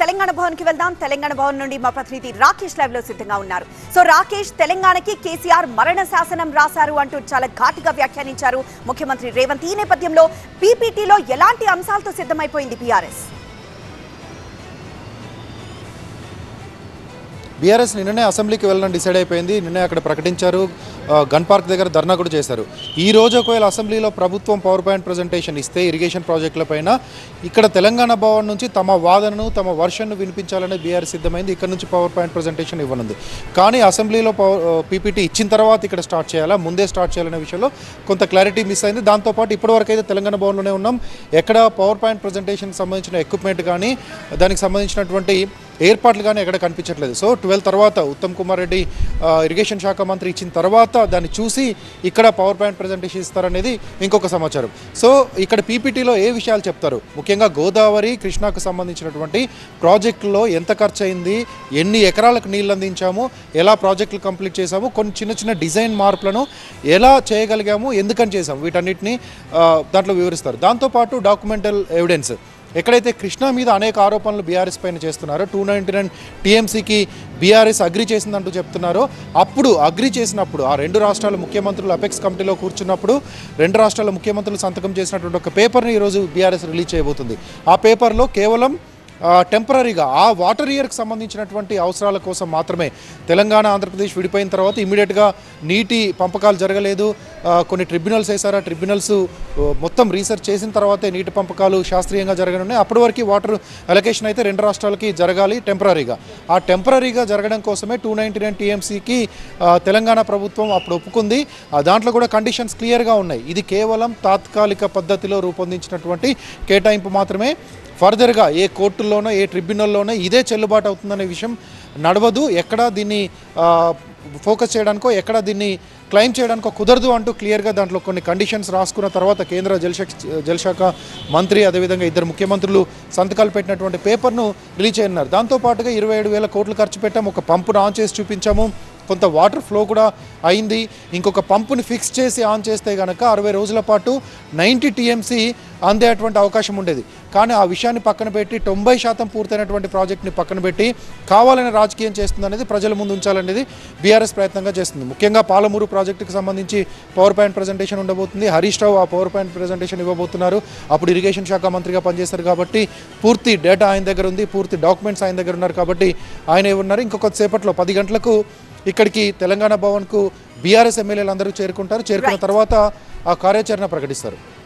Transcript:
తెలంగాణ భవన్కి వెళ్దాం. తెలంగాణ భవన్ నుండి మా ప్రతినిధి రాకేష్ లైవ్లో సిద్ధంగా ఉన్నారు. సో రాకేష్ తెలంగాణకి కేసీఆర్ మరణ శాసనం రాశారు అంటూ చాలా ఘాటుగా వ్యాఖ్యానించారు ముఖ్యమంత్రి రేవంత్. ఈ నేపథ్యంలో పీపీటీలో ఎలాంటి అంశాలతో సిద్ధమైపోయింది బీఆర్ఎస్ బీఆర్ఎస్ నిన్ననే అసెంబ్లీకి వెళ్ళడం డిసైడ్ అయిపోయింది. నిన్నే అక్కడ ప్రకటించారు. గన్ పార్క్ దగ్గర ధర్నా కూడా చేశారు. ఈ రోజు ఒకవేళ అసెంబ్లీలో ప్రభుత్వం పవర్ పాయింట్ ప్రజెంటేషన్ ఇస్తే ఇరిగేషన్ ప్రాజెక్టులపైన ఇక్కడ తెలంగాణ భవన్ నుంచి తమ వాదనను తమ వర్షన్ను వినిపించాలని బీఆర్ఎస్ సిద్ధమైంది. ఇక్కడ నుంచి పవర్ పాయింట్ ప్రజెంటేషన్ ఇవ్వనుంది. కానీ అసెంబ్లీలో పవర్ పీపీటీ ఇచ్చిన తర్వాత ఇక్కడ స్టార్ట్ చేయాలా? ముందే స్టార్ట్ చేయాలనే విషయంలో కొంత క్లారిటీ మిస్ అయింది. దాంతోపాటు ఇప్పటివరకు అయితే తెలంగాణ భవన్లోనే ఉన్నాం. ఎక్కడ పవర్ పాయింట్ ప్రజెంటేషన్కి సంబంధించిన ఎక్విప్మెంట్ కానీ దానికి సంబంధించినటువంటి ఏర్పాట్లు కానీ ఎక్కడ కనిపించట్లేదు. సో ట్వెల్వ్ తర్వాత ఉత్తమ్ కుమార్ రెడ్డి ఇరిగేషన్ శాఖ మంత్రి ఇచ్చిన తర్వాత దాన్ని చూసి ఇక్కడ పవర్ పాయింట్ ప్రజెంటేషన్ ఇస్తారనేది ఇంకొక సమాచారం. సో ఇక్కడ పీపీటీలో ఏ విషయాలు చెప్తారు? ముఖ్యంగా గోదావరి కృష్ణాకు సంబంధించినటువంటి ప్రాజెక్టులో ఎంత ఖర్చు అయింది ఎన్ని ఎకరాలకు నీళ్ళు అందించాము ఎలా ప్రాజెక్టులు కంప్లీట్ చేశాము? కొన్ని చిన్న చిన్న డిజైన్ మార్పులను ఎలా చేయగలిగాము? ఎందుకని చేసాము వీటన్నిటిని దాంట్లో వివరిస్తారు. దాంతోపాటు డాక్యుమెంటల్ ఎవిడెన్స్. ఎక్కడైతే కృష్ణా మీద అనేక ఆరోపణలు బీఆర్ఎస్ పైన చేస్తున్నారో టూ నైంటీ నైన్ టీఎంసీకి బీఆర్ఎస్ అగ్రి చేసిందంటూ చెప్తున్నారో. అప్పుడు అగ్రి చేసినప్పుడు ఆ రెండు రాష్ట్రాల ముఖ్యమంత్రులు అపెక్స్ కమిటీలో కూర్చున్నప్పుడు రెండు రాష్ట్రాల ముఖ్యమంత్రులు సంతకం చేసినటువంటి ఒక పేపర్ని ఈరోజు బీఆర్ఎస్ రిలీజ్ చేయబోతుంది. ఆ పేపర్లో కేవలం టెంపరీగా ఆ వాటర్ ఇయర్కి సంబంధించినటువంటి అవసరాల కోసం మాత్రమే తెలంగాణ ఆంధ్రప్రదేశ్ విడిపోయిన తర్వాత ఇమీడియట్గా నీటి పంపకాలు జరగలేదు. కొన్ని ట్రిబ్యునల్స్ వేశారు. ఆ ట్రిబ్యునల్స్ మొత్తం రీసెర్చ్ చేసిన తర్వాతే నీటి పంపకాలు శాస్త్రీయంగా జరగనున్నాయి. అప్పటి వరకు వాటర్ అలొకేషన్ అయితే రెండు రాష్ట్రాలకి జరగాలి టెంపరీగా ఆ టెంపరీగా జరగడం కోసమే టూ నైంటీ నైన్ టీఎంసీకి తెలంగాణ ప్రభుత్వం అప్పుడు ఒప్పుకుంది. ఆ, దాంట్లో కూడా కండిషన్స్ క్లియర్గా ఉన్నాయి. ఇది కేవలం తాత్కాలిక పద్ధతిలో రూపొందించినటువంటి కేటాయింపు మాత్రమే. ఫర్దర్గా ఏ కోర్టులో కోర్టుల్లోనో ఏ ట్రిబ్యునల్లోనో ఇదే చెల్లుబాటు అవుతుందనే విషయం నడవదు. ఎక్కడా దీన్ని ఫోకస్ చేయడానికో ఎక్కడ దీన్ని క్లెయిమ్ చేయడానికో కుదరదు అంటూ క్లియర్గా దాంట్లో కొన్ని కండిషన్స్ రాసుకున్న తర్వాత కేంద్ర జలశక్ జలశాఖ మంత్రి అదేవిధంగా ఇద్దరు ముఖ్యమంత్రులు సంతకాలు పెట్టినటువంటి పేపర్ను రిలీజ్ చేయనున్నారు. దాంతోపాటుగా ఇరవై ఏడు వేల కోట్లు ఖర్చు పెట్టాము. ఒక పంపును ఆన్ చేసి చూపించాము. కొంత వాటర్ ఫ్లో కూడా అయింది. ఇంకొక పంపుని ఫిక్స్ చేసి ఆన్ చేస్తే కనుక అరవై రోజుల పాటు నైంటీ టీఎంసీ అందేటువంటి అవకాశం ఉండేది. కానీ ఆ విషయాన్ని పక్కన పెట్టి తొంభై శాతం పూర్తయినటువంటి ప్రాజెక్ట్ని పక్కన పెట్టి కావాలని రాజకీయం చేస్తుందనేది ప్రజల ముందు ఉంచాలనేది బీఆర్ఎస్ ప్రయత్నంగా చేస్తుంది. ముఖ్యంగా పాలమూరు ప్రాజెక్టుకి సంబంధించి పవర్ పాయింట్ ప్రజెంటేషన్ ఉండబోతుంది. హరీష్ రావు ఆ పవర్ పాయింట్ ప్రజెంటేషన్ ఇవ్వబోతున్నారు. అప్పుడు ఇరిగేషన్ శాఖ మంత్రిగా పనిచేస్తారు కాబట్టి పూర్తి డేటా ఆయన దగ్గర ఉంది. పూర్తి డాక్యుమెంట్స్ ఆయన దగ్గర ఉన్నారు కాబట్టి ఆయన ఉన్నారు ఇంకొక సేపట్లో పది గంటలకు ఇక్కడికి తెలంగాణ భవన్కు బీఆర్ఎస్ ఎమ్మెల్యేలు అందరూ చేరుకుంటారు. చేరుకున్న తర్వాత ఆ కార్యాచరణ ప్రకటిస్తారు.